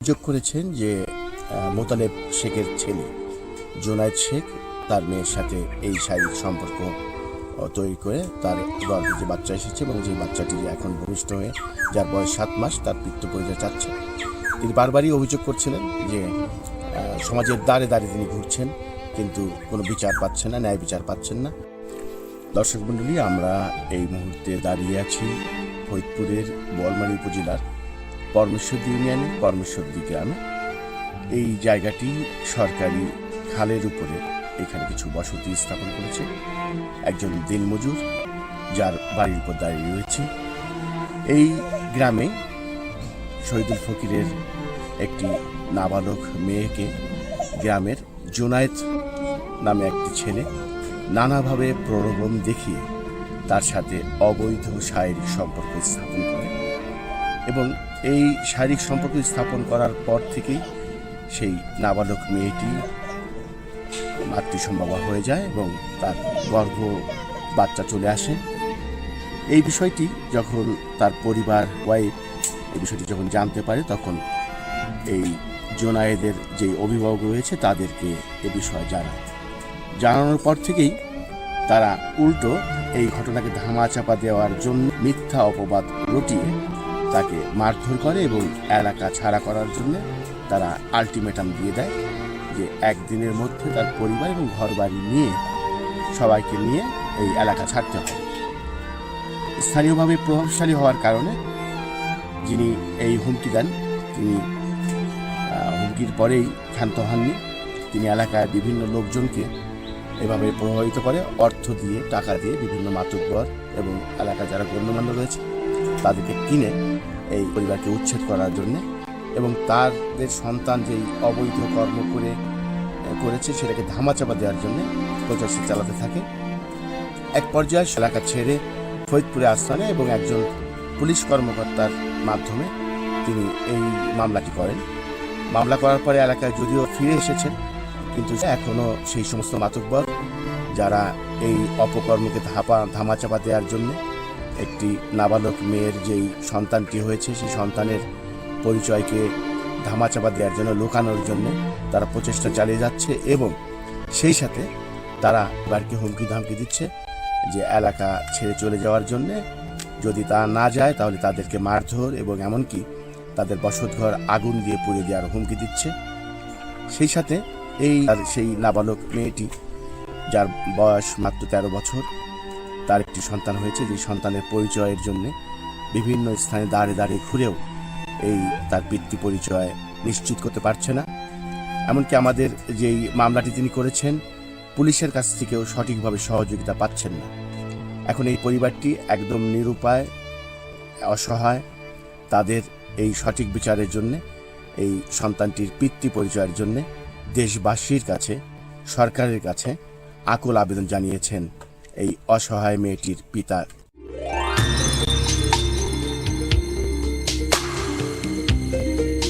যোগ করেছেন যে মোতালেব শেখের ছেলে জোনায়েদ শেখ তার মেয়ের সাথে এই শারীরিক সম্পর্ক তৈরি করে তার গর্ভে যে বাচ্চা এসেছে এবং যে বাচ্চাটি এখন ভূমিষ্ঠ হয়ে যার বয়স সাত মাস তার পিত্ত পরিচয় চাচ্ছে। তিনি বারবারই অভিযোগ করছিলেন যে সমাজের দ্বারে দ্বারে তিনি ঘুরছেন কিন্তু কোনো বিচার পাচ্ছেন না, ন্যায় বিচার পাচ্ছেন না। দর্শক মণ্ডলী, আমরা এই মুহূর্তে দাঁড়িয়ে আছি ফরিদপুরের বলমারী উপজেলার পরমেশ্বর ইউনিয়নের পরমেশ্বরদী গ্রামে। এই জায়গাটি সরকারি খালের উপরে এখানে কিছু বসতি স্থাপন করেছে। একজন দিনমজুর যার বাড়ির উপর দাঁড়িয়ে রয়েছে। এই গ্রামে শহীদুল ফকিরের একটি নাবালক মেয়েকে গ্রামের জোনায়েত নামে একটি ছেলে নানাভাবে প্রলোভন দেখিয়ে তার সাথে অবৈধ শারীরিক সম্পর্ক স্থাপন করে। এবং এই শারীরিক সম্পর্ক স্থাপন করার পর থেকেই সেই নাবালক মেয়েটি মাতৃসম্ভবা হয়ে যায় এবং তার গর্ভ বাচ্চা চলে আসে। এই বিষয়টি যখন তার পরিবার ওয়াইফ এই বিষয়টি যখন জানতে পারে, তখন এই জোনায়েদের যে অভিভাবক রয়েছে তাদেরকে এ বিষয়ে জানায়। জানানোর পর থেকেই তারা উল্টো এই ঘটনাকে ধামাচাপা দেওয়ার জন্য মিথ্যা অপবাদ রটিয়ে তাকে মারধর করে এবং এলাকা ছাড়া করার জন্য তারা আলটিমেটাম দিয়ে দেয় যে একদিনের মধ্যে তার পরিবার এবং ঘরবাড়ি নিয়ে সবাইকে নিয়ে এই এলাকা ছাড়তে হবে স্থানীয়ভাবে প্রভাবশালী হওয়ার কারণে যিনি এই হুমকি দেন, তিনি হুমকির পরেই ক্ষান্ত হননি। তিনি এলাকায় বিভিন্ন লোকজনকে এভাবে প্রভাবিত করে অর্থ দিয়ে, টাকা দিয়ে বিভিন্ন মাতব্বর এবং এলাকায় যারা গণ্যমান্য রয়েছে, তাদেরকে কিনে এই পরিবারকে উচ্ছেদ করার জন্য এবং তাদের সন্তান যেই অবৈধ কর্ম করে করেছে সেটাকে ধামাচাপা দেওয়ার জন্য প্রচার চালাতে থাকে। এক পর্যায়ে এলাকা ছেড়ে ফরিদপুরে আস্থানে এবং একজন পুলিশ কর্মকর্তার মাধ্যমে তিনি এই মামলাটি করেন। মামলা করার পরে এলাকায় যদিও ফিরে এসেছেন, কিন্তু এখনও সেই সমস্ত মাতব্বর যারা এই অপকর্মকে ধাপা, ধামাচাপা দেওয়ার জন্য একটি নাবালক মেয়ের যেই সন্তানটি হয়েছে, সেই সন্তানের পরিচয়কে ধামাচাপা দেওয়ার জন্য, লুকানোর জন্য তারা প্রচেষ্টা চালিয়ে যাচ্ছে এবং সেই সাথে তারা বাড়িকে হুমকি ধামকি দিচ্ছে যে এলাকা ছেড়ে চলে যাওয়ার জন্য। যদি তা না যায়, তাহলে তাদেরকে মারধর এবং এমনকি তাদের বসতঘর আগুন দিয়ে পুড়ে দেওয়ার হুমকি দিচ্ছে। সেই সাথে এই সেই নাবালক মেয়েটি, যার বয়স মাত্র তেরো বছর তার একটি সন্তান হয়েছে, যে সন্তানের পরিচয়ের জন্য বিভিন্ন স্থানে দাঁড়িয়ে দাঁড়িয়ে ঘুরেও এই তার বৃত্তি পরিচয় নিশ্চিত করতে পারছে না। এমনকি আমাদের যেই মামলাটি তিনি করেছেন, পুলিশের কাছ থেকেও সঠিকভাবে সহযোগিতা পাচ্ছেন না। এখন এই পরিবারটি একদম নিরুপায়, অসহায়, তাদের এই সঠিক বিচারের জন্য, এই সন্তানটির পিতৃ পরিচয়ের জন্য দেশবাসীর কাছে, সরকারের কাছে আকুল আবেদন জানিয়েছেন এই অসহায় মেয়েটির পিতা